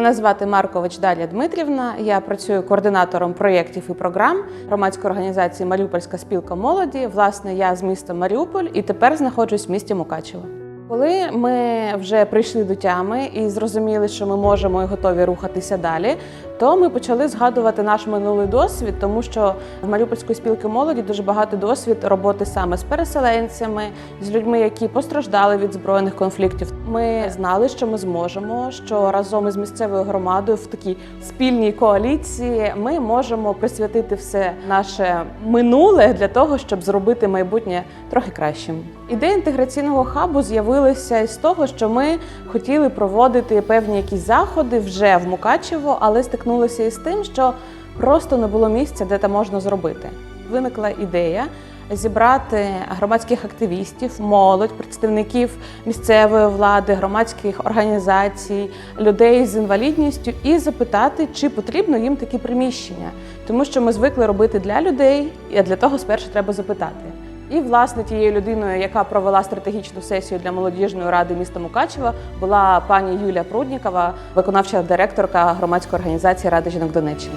Мене звати Маркович Далія Дмитрівна. Я працюю координатором проєктів і програм громадської організації Маріупольська спілка молоді. Власне, я з міста Маріуполь і тепер знаходжусь в місті Мукачево. Коли ми вже прийшли до тями і зрозуміли, що ми можемо і готові рухатися далі, то ми почали згадувати наш минулий досвід, тому що в Маріупольської спілки молоді дуже багато досвід роботи саме з переселенцями, з людьми, які постраждали від збройних конфліктів. Ми знали, що ми зможемо, що разом із місцевою громадою в такій спільній коаліції ми можемо присвятити все наше минуле для того, щоб зробити майбутнє трохи кращим. Ідея інтеграційного хабу з'явилася із того, що ми хотіли проводити певні якісь заходи вже в Мукачево, але стикнулися із тим, що просто не було місця, де це можна зробити. Виникла ідея зібрати громадських активістів, молодь, представників місцевої влади, громадських організацій, людей з інвалідністю і запитати, чи потрібно їм такі приміщення, тому що ми звикли робити для людей, і для того спершу треба запитати. І власне тією людиною, яка провела стратегічну сесію для молодіжної ради міста Мукачева, була пані Юлія Пруднікова, виконавча директорка громадської організації Ради жінок Донеччини.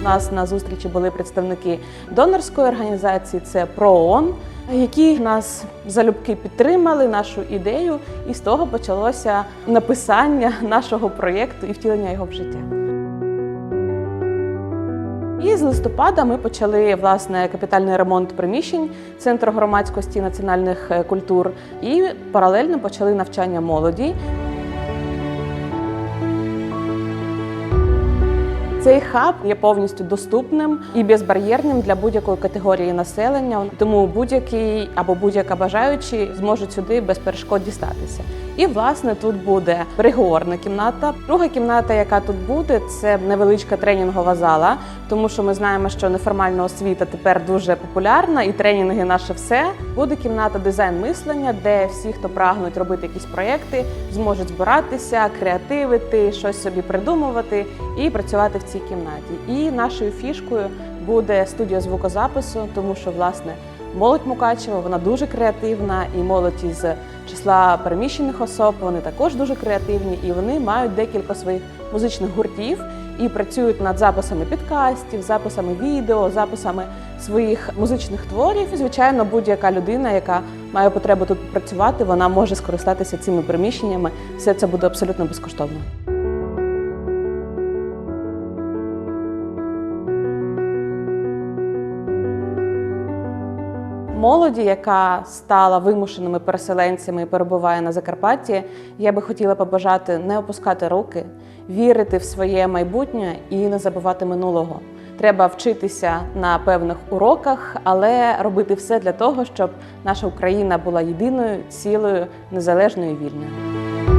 У нас на зустрічі були представники донорської організації, це ПРООН, які нас залюбки підтримали нашу ідею, і з того почалося написання нашого проєкту і втілення його в життя. І з листопада ми почали власне капітальний ремонт приміщень Центру громадськості національних е, культур і паралельно почали навчання молоді. Цей хаб є повністю доступним і безбар'єрним для будь-якої категорії населення, тому будь-який або будь-яка бажаючий зможуть сюди без перешкод дістатися. І власне тут буде переговорна кімната. Друга кімната, яка тут буде, це невеличка тренінгова зала, тому що ми знаємо, що неформальна освіта тепер дуже популярна, і тренінги наше все. Буде кімната дизайн мислення, де всі, хто прагнуть робити якісь проєкти, зможуть збиратися, креативити, щось собі придумувати і працювати в цій кімнаті. І нашою фішкою буде студія звукозапису, тому що власне. Молодь Мукачева, вона дуже креативна, і молодь із числа переміщених особ вони також дуже креативні, і вони мають декілька своїх музичних гуртів і працюють над записами підкастів, записами відео, записами своїх музичних творів. І, звичайно, будь-яка людина, яка має потребу тут працювати, вона може скористатися цими приміщеннями. Все це буде абсолютно безкоштовно. Молоді, яка стала вимушеними переселенцями і перебуває на Закарпатті, я би хотіла побажати не опускати руки, вірити в своє майбутнє і не забувати минулого. Треба вчитися на певних уроках, але робити все для того, щоб наша Україна була єдиною, цілою, незалежною вільною.